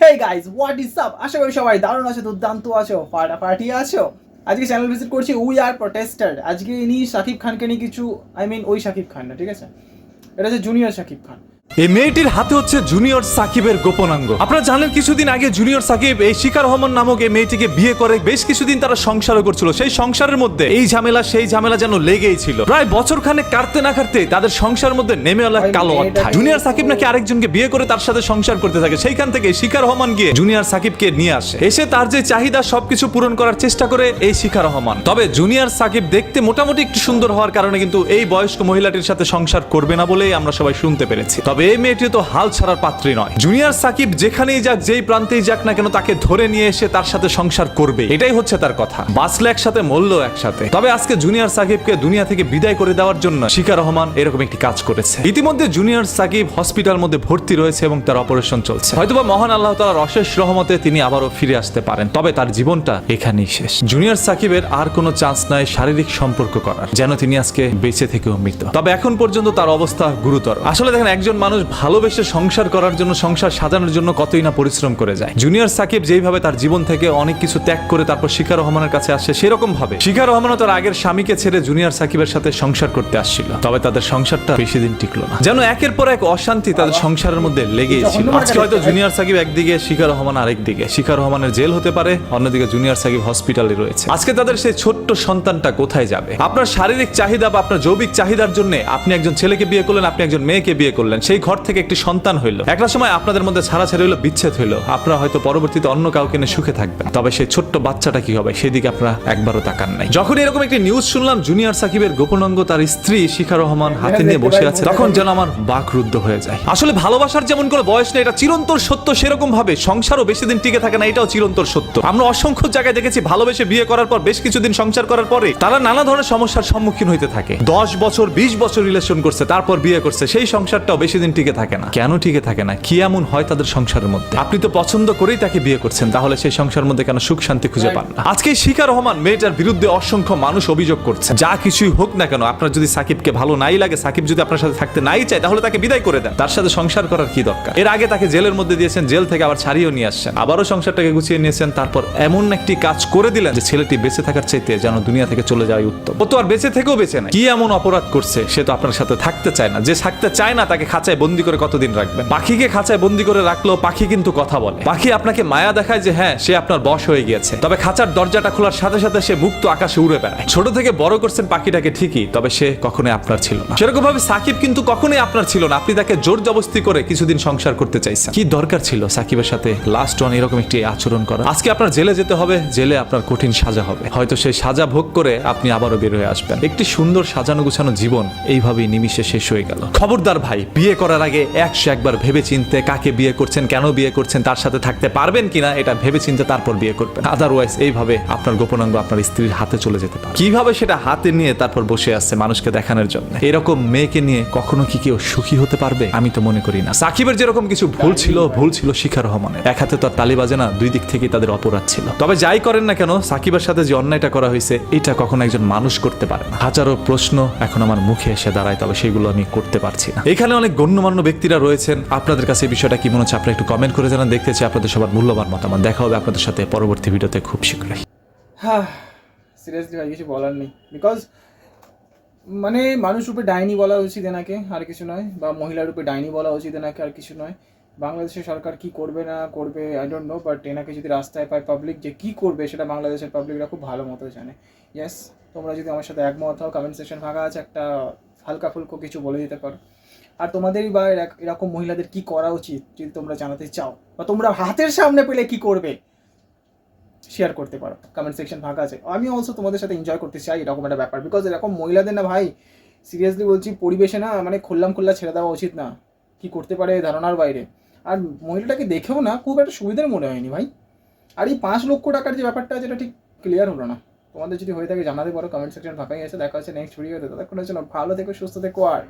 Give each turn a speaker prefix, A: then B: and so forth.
A: Hey guys what is up আশা করি সবাই দারুণ আছো, দুর্দান্ত আছো, ফাটাফাটি আছো। আজকে চ্যানেল ভিজিট করছি উই আর প্রটেস্টার আজকে ইনি শাকিব খানকে নিয়ে কিছু আই মিন ওই শাকিব খান না, ঠিক আছে? এটা হচ্ছে জুনিয়র শাকিব খান।
B: এই মেয়েটির হাতে হচ্ছে জুনিয়র সাকিবের গোপনাঙ্গ। আপনারা জানেন কিছুদিন আগে জুনিয়র সাকিব এই শিকার রহমান নামক এই মেয়েটিকে বিয়ে করে বেশ কিছুদিন তারা সংসারও করছিল। সেই সংসারের মধ্যে এই ঝামেলা, সেই ঝামেলা যেন লেগেই ছিল। প্রায় বছর খানে কাটতে না কাটতে তাদের সংসারের মধ্যে নেমে এলো কালো অধ্যায়। জুনিয়র সাকিব নাকি আরেকজনকে বিয়ে করে তার সাথে সংসার করতে থাকে। সেইখান থেকে শিকার রহমান গিয়ে জুনিয়র সাকিবকে নিয়ে আসে। এসে তার যে চাহিদা, সবকিছু পূরণ করার চেষ্টা করে এই শিকার রহমান। তবে জুনিয়র সাকিব দেখতে মোটামুটি একটু সুন্দর হওয়ার কারণে কিন্তু এই বয়স্ক মহিলাটির সাথে সংসার করবে না বলেই আমরা সবাই শুনতে পেরেছি। তবে এই মেয়েটি তো হাল ছাড়ার পাত্রী নয়। জুনিয়র সাকিব যেখানেই যাক, যেই প্রান্তেই যাক না কেন তাকে ধরে নিয়ে এসে তার সাথে সংসার করবে। এটাই হচ্ছে তার কথা। বাঁচলে একসাথে মরলো একসাথে। তবে আজকে জুনিয়র সাকিবকে দুনিয়া থেকে বিদায় করে দেওয়ার জন্য শিকার রহমান এরকম একটি কাজ করেছে। ইতিমধ্যে জুনিয়র সাকিব হসপিটাল মধ্যে ভর্তি রয়েছে এবং তার অপারেশন চলছে। হয়তোবা মহান আল্লাহ তালার অশেষ রহমতে তিনি আবারও ফিরে আসতে পারেন, তবে তার জীবনটা এখানেই শেষ। জুনিয়র সাকিবের আর কোনো চান্স নাই শারীরিক সম্পর্ক করার, যেন তিনি আজকে বেঁচে থেকেও মৃত। তবে এখন পর্যন্ত তার অবস্থা গুরুতর। আসলে দেখেন, একজন মানুষ ভালোবেসে সংসার করার জন্য সংসার সাজানোর জন্য কতই না পরিশ্রম করে যায়। জুনিয়র সাকিব যেইভাবে তার জীবন থেকে অনেক কিছু ত্যাগ করে তারপর শিকার রহমানের কাছে আসে সেরকম ভাবে। শিকার রহমানও তার আগের স্বামীকে ছেড়ে জুনিয়র সাকিবের সাথে সংসার করতে আসছিল। তবে তাদের সংসারটা বেশি দিন টিকলো না। যেন একের পর এক অশান্তি তাদের সংসারের মধ্যে লেগেই ছিল। আজকে হয়তো জুনিয়র সাকিব একদিকে শিকার রহমান আরেক দিকে। শিকার রহমানের জেল হতে পারে অন্যদিকে জুনিয়র সাকিব হসপিটালে রয়েছে। আজকে তাদের সেই ছোট্ট সন্তানটা কোথায় যাবে? আপনার শারীরিক চাহিদা বা আপনার জৈবিক চাহিদার জন্য আপনি একজন ছেলেকে বিয়ে করলেন আপনি একজন মেয়েকে বিয়ে করলেন। সেই ঘর থেকে একটি সন্তান হইল। একটা সময় আপনাদের মধ্যে ছাড়াছাড়ি হইল বিচ্ছেদ হইল। আপনারা হয়তো পরবর্তীতে অন্য কাউকে নিয়ে সুখে থাকবেন। তবে সেই ছোট্ট বাচ্চাটা কি হবে সেদিকে আপনারা একবারও তাকান নাই। যখন এরকম একটি নিউজ শুনলাম জুনিয়র সাকিবের গোপনাঙ্গ তার স্ত্রী শিখা রহমান হাতে নিয়ে বসে আছে তখন যেন আমার বাক রুদ্ধ হয়ে যায়। আসলে ভালোবাসার যেমন কোনো বয়স নেই এটা চিরন্তর সত্য সেরকম ভাবে। সংসারও বেশি দিন টিকে থাকে না এটাও চিরন্তর সত্য। আমরা অসংখ্য জায়গায় দেখেছি ভালোবেসে বিয়ে করার পর বেশ কিছুদিন সংসার করার পরে তারা নানা ধরনের সমস্যার সম্মুখীন হইতে থাকে। দশ বছর বিশ বছর রিলেশন করছে তারপর বিয়ে করছে সেই সংসারটাও বেশি দিন টিকে থাকে না। কেন টিকে থাকে না? কি এমন হয় তাদের সংসারের মধ্যে? আপনি তো পছন্দ করেই তাকে বিয়ে করছেন তাহলে সেই সংসারের মধ্যে কেন সুখ শান্তি খুঁজে পান না? আজকে শিকার রহমান মেয়েটার বিরুদ্ধে অসংখ্য মানুষ অভিযোগ করছে। যা কিছুই হোক না কেন আপনার যদি সাকিবকে ভালো নাই লাগে সাকিব যদি আপনার সাথে থাকতে নাই চায় তাহলে তাকে বিদায় করে দেন। তার সাথে সংসার করার কি দরকার? এর আগে তাকে জেলের মধ্যে দিয়েছেন জেল থেকে আবার ছাড়িয়েও নিয়ে আসছেন। আবারও সংসারটাকে গুছিয়ে নিয়েছেন তারপর এমন একটি কাজ করে দিলেন যে ছেলেটি বেঁচে থাকার চাইতে যেন দুনিয়া থেকে চলে যাওয়াই উত্তম। ও তো আর বেঁচে থেকেও বেঁচে নাই। কি এমন অপরাধ করছে সে তো আপনার সাথে থাকতে চায় না। যে থাকতে চায় না তাকে খাঁচায় বন্দি করে কতদিন রাখবেন? পাখিকে খাঁচায় বন্দি করে রাখলেও পাখি কিন্তু কথা বলে। পাখি আপনাকে মায়া দেখায় যে হ্যাঁ সে আপনার বশ হয়ে গিয়েছে। তবে খাঁচার দরজাটা খোলার সাথে সাথে সে মুক্ত আকাশে উড়ে বেড়ায়। ছোট থেকে বড় করছেন পাখিটাকে ঠিকই, তবে সে কখনোই আপনার ছিল না। সেরকম ভাবে সাকিব কিন্তু কখনোই আপনার ছিল না। আপনি তাকে জোর জবস্তি করে কিছুদিন সংসার করতে চাইছেন। কি দরকার ছিল সাকিবের সাথে? লাস্ট ওয়ান এরকম একটি আচরণ করা। আজকে আপনার জেলে যেতে হবে, জেলে আপনার কঠিন সাজা হবে। হয়তো সেই সাজা ভোগ করে আপনি আবারও বের হয়ে আসবেন। একটি সুন্দর সাজানো গুছানো জীবন এইভাবেই নিমিশে শেষ হয়ে গেল। খবরদার ভাই, বিয়ে করার আগে একশো একবার ভেবে চিনতে কাকে বিয়ে করছেন, কেন বিয়ে করছেন, তার সাথে থাকতে পারবেন কিনা, এটা ভেবে চিনতে তারপর বিয়ে করবেন। আদারওয়াইজ এইভাবে আপনার গোপনাঙ্গ আপনার স্ত্রীর হাতে চলে যেতে পারে কীভাবে সেটা হাতে নিয়ে তারপর বসে আছে মানুষকে দেখানোর জন্য? এরকম মেয়েকে নিয়ে কখনো কি কেউ সুখী হতে পারবে? আমি তো মনে করি না। সাকিবের যেরকম কিছু ভুল ছিল ভুল ছিল শিখার রহমানের। এক হাতে তো আর তালি বাজে না, দুই দিক থেকেই তাদের অপরাধ ছিল। তবে যাই করেন না কেন, সাকিবের সাথে যে অন্যায়টা করা হয়েছে, এটা কখনো একজন মানুষ করতে পারে না। হাজারো প্রশ্ন এখন আমার মুখে এসে দাঁড়ায়, তবে সেগুলো আমি করতে পারছি না। এখানে অনেক গণ্যমান্য ব্যক্তিরা রয়েছেন, আপনাদের কাছে এই বিষয়টা কি মনে হচ্ছে? আপনারা একটু কমেন্ট করে জানান, দেখতে চাই আপনাদের সবার মূল্যবান মতামত। দেখা হবে আপনাদের সাথে পরবর্তী ভিডিওতে খুব শীঘ্রই।
A: হ্যাঁ সিরিয়াসলি ভাই, কিছু বলার নেই। বিকজ মানে মানুষ রূপে ডাইনি বলা উচিত এনাকে, আর কিছু নয়। বা মহিলা রূপে ডাইনি বলা উচিত এনাকে, আর কিছু নয়। বাংলাদেশের সরকার কি করবে না করবে আই ডোন্ট নো বাট এনাকে যদি রাস্তায় পায় পাবলিক যে কি করবে, সেটা বাংলাদেশের পাবলিকরা খুব ভালো মতো জানে। ইয়েস তোমরা যদি আমার সাথে একমত হও কমেন্ট সেকশন ফাঁকা আছে, একটা হালকা ফুলকো কিছু বলে দিতে পারো। আর তোমাদেরই বা এরা- এরকম মহিলাদের কি করা উচিত যদি তোমরা জানাতে চাও? বা তোমরা হাতের সামনে পেলে কি করবে? শেয়ার করতে পারো। কমেন্ট সেকশন ফাঁকা আছে। আমি অলসো তোমাদের সাথে এনজয় করতে চাই এরকম একটা ব্যাপার বিকজ এরকম মহিলাদের না ভাই সিরিয়াসলি বলছি, পরিবেশে না মানে খুললাম খুল্লা ছেড়ে দেওয়া উচিত না। কি করতে পারে ধারণার বাইরে। আর মহিলাটাকে দেখেও না খুব একটা সুবিধার মনে হয়নি ভাই। আর এই পাঁচ লক্ষ টাকার যে ব্যাপারটা আছে, এটা ঠিক ক্লিয়ার হলো না। তোমাদের যদি হয়ে থাকে জানাতে পারো। কমেন্ট সেকশন ফাঁকাই আছে। দেখা হচ্ছে নেক্সট ভিডিওতে ততক্ষণের জন্য ভালো থেকো, সুস্থ থেকো, আর